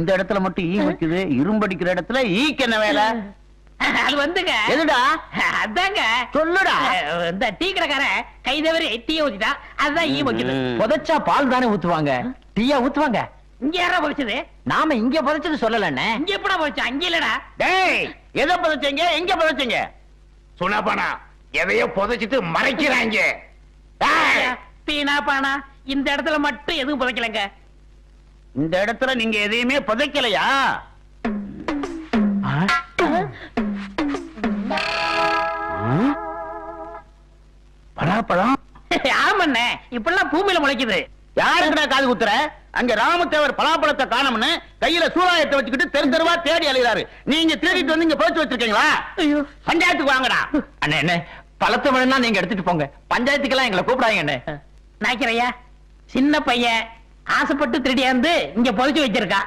இந்த இடத்துல மட்டும் ஈ வைக்குது இரும்படிக்கிற இடத்துல ஈக்கு என்ன வேலை? அது வந்துங்க. எதுடா அதாங்க. சொல்லுடா. இந்த டீ கடைக்காரன் கை தவறி டீயை ஊத்திட்டா அதுதான் ஈ வைக்குது. புதைச்சா பால் தானே ஊத்துவாங்க. டீயா ஊத்துவாங்க? இங்க யாரா போச்சுது நாம இங்க புதைச்சது சொல்லலண்ணே. இங்க எப்படா போச்சு அங்க இல்லடா. டேய் எதை புதைச்சீங்க? எங்க புதைச்சீங்க? சுனாபானா எதையோ புதைச்சிட்டு மறைக்கிறாங்க. பீனா பானா இந்த இடத்துல மட்டும் எதுவும் புதைக்கலங்க. இந்த இடத்துல நீங்க எதையுமே புதைக்கலையா? பலாப்பழம்? ஆமாண்ணே இப்பெல்லாம் பூமியில முளைக்குது. யாருக்குடா காது குத்துற? அங்க ராமதேவர் பலாப்பழத்தை காணோம்னு கையில சூறாயத்தை வச்சுக்கிட்டு தெரு தெருவா தேடி அலைகிறாரு. நீங்க தேடிட்டு வந்து இங்க புதைச்சு வச்சிருக்கீங்களா? ஐயோ. பஞ்சாயத்துக்கு வாங்கடா. அண்ணே அண்ணே பழத்த வேணும்னா நீங்க எடுத்துட்டு போங்க. பஞ்சாயத்துக்கெல்லாம் எங்களை கூப்பிடாங்க அண்ணே. நாய்க்கிறையா சின்ன பையன் ஆசைப்பட்டு திருடியாந்து இங்க புதைச்சு வச்சிருக்கா?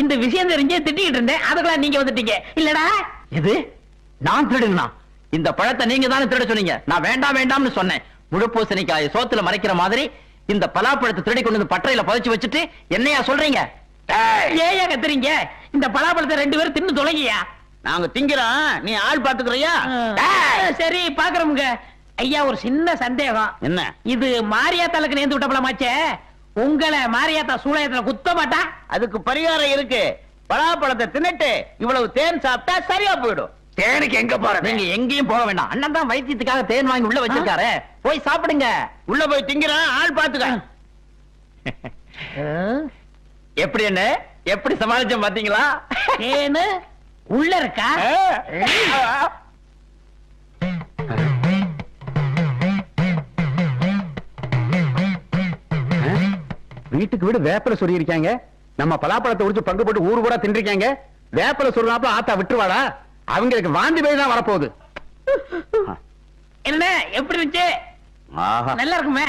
இந்த விஷயம் தெரிஞ்சு திட்டிக்கிட்டு இருந்தேன். அதுக்கெல்லாம் நீங்க வந்துட்டீங்க. இல்லடா. இது நான் திருடுனா? இந்த பழத்தை நீங்க தானே திருட சொன்னீங்க. நான் வேண்டாம் வேண்டாம்னு சொன்னேன். முழு பூசணிக்காய் சோத்துல மறைக்கிற மாதிரி இந்த பலாப்பழத்தை திருடி கொண்டு வந்து பட்டறையில புதைச்சு வச்சுட்டு என்னையா சொல்றீங்க? ஏயா! கத்துறீங்க? இந்த பலாப்பழத்தை ரெண்டு பேரும் தின்னு தொலைங்கயா நாங்க திங்கிறோம். நீ ஆள் பாத்துக்கிறியா சரி பாக்குறோமுங்க. ஐயா ஒரு சின்ன சந்தேகம். என்ன? இது மாரியாத்தாளுக்கு நேர்ந்து விட்ட பழமாச்சே? உங்களை மாரியாத்தா சூளையத்துல குத்த மாட்டா? அதுக்கு பரிகாரம் இருக்கு. பலாப்பழத்தை தின்னுட்டு இவ்வளவு தேன் சாப்பிட்டா சரியா போயிடும். தேனுக்கு எங்க போறது நீங்க எங்கேயும் போக வேண்டாம். அண்ணன் தான் வைத்தியத்துக்காக தேன் வாங்கி உள்ள வச்சிருக்காரு. போய் சாப்பிடுங்க. உள்ள போய் திங்கிறான் ஆள் பாத்துக்க எப்படி என்ன? எப்படி சமாளிச்சோம் பாத்தீங்களா? ஏன்னு உள்ள இருக்கா? வீட்டுக்கு வீடு வேப்பில சொல்லி இருக்காங்க நம்ம பலாப்பழத்தை உரிச்சு பங்கு போட்டு ஊரு கூட தின்றிருக்காங்க. வேப்பில சொல்றாப்ப ஆத்தா விட்டுருவாடா அவங்களுக்கு வாந்தி பேய் தான் வரப்போகுது. என்ன எப்படி இருந்துச்சு. நல்லா இருக்குமே.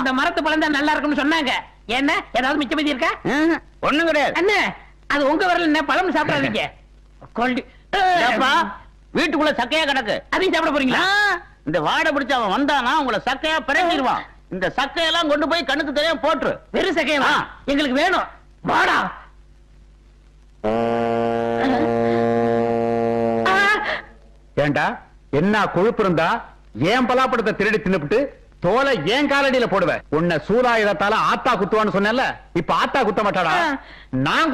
இந்த மரத்து பழம் தான் நல்லா இருக்கும்னு சொன்னாங்க. என்ன ஏதாவது மிச்சம் மீதி இருக்கா? ஒண்ணும் கிடையாது. அண்ணே அது உங்க வரல என்ன பழம் சாப்பிடாதீங்க. வீட்டுக்குள்ள சக்கையா கிடக்கு. அதையும் சாப்பிட போறீங்களா? இந்த வாடை பிடிச்ச அவன் வந்தானா உங்களை சக்கையா பிரட்டிடுவான். இந்த சக்கையெல்லாம் கொண்டு போய் கண்ணுக்கு தெரியாம போட்டுரு. வெறும் சக்கையவா? ஆ. எங்களுக்கு வேணும். வாடா. ஏண்டா? என்ன கொழுப்பு இருந்தா ஏன் பலாப்பழத்தை திருடி தின்னுபிட்டு தோலை ஏன் காலடியில போடுவ உன்னை சூலாயுதத்தால ஆத்தா குத்துவான்னு சொன்னேன்ல இப்ப ஆத்தா குத்த மாட்டாடா நான்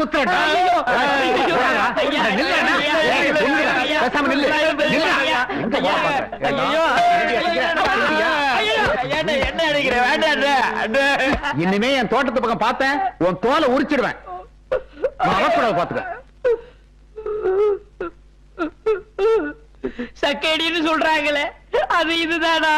வேண்டாம் இனிமே என் தோட்டத்து பக்கம் பார்த்தேன் உன் தோலை உரிச்சிடுவேன் வரக்கூடாது பாத்துக்க சக்கையடின்னு சொல்றாங்களே அது இதுதானா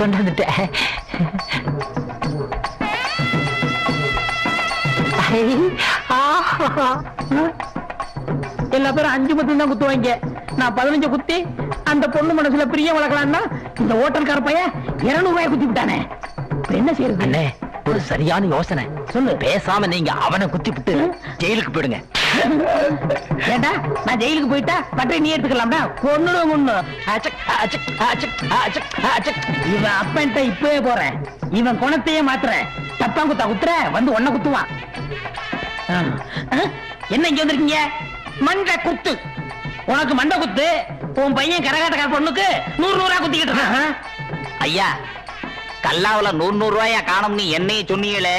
கொண்டு வந்துட்டேன். எல்லா பேரும் அஞ்சு பத்து தான் குத்துவாங்க. நான் பதினஞ்சு குத்தி அந்த பொண்ணு மனசுல பிரியம் வளர்க்கலாம்னா இந்த ஹோட்டல்கார பையன் இருநூறு ரூபாய் குத்தி விட்டானே. என்ன செய்யறது? ஒரு சரியான யோசனை. சொல்லு. பேசாம நீங்க அவனை குத்தி விட்டு ஜெயிலுக்கு போயிடுங்க. ஏண்டா? நான் ஜெயிலுக்கு போயிட்டா பட்டை நீ எடுத்துக்கலாம்டா? கொன்னுடும் கொன்னு இவன் அப்பன்ட்ட இப்பவே போறேன். இவன் குணத்தையே மாத்துறேன். தப்பா குத்தா குத்துற? வந்து ஒன்ன குத்துவான். என்ன இங்க வந்திருக்கீங்க? மண்டை குத்து. உனக்கு மண்டை குத்து? உன் பையன் கரகாட்டக்கார பொண்ணுக்கு நூறு நூறா குத்திக்கிட்டு இருக்கான். ஐயா கல்லாவுல நூறு நூறு ரூபாயா காணும்னு என்னையே சொன்னீங்களே.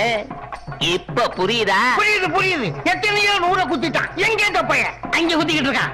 இப்ப புரியுதா? புரியுது புரியுது. எத்தனையோ நூற குத்திட்டான். எங்க இந்த பையன். அங்க குத்திக்கிட்டு இருக்கான்.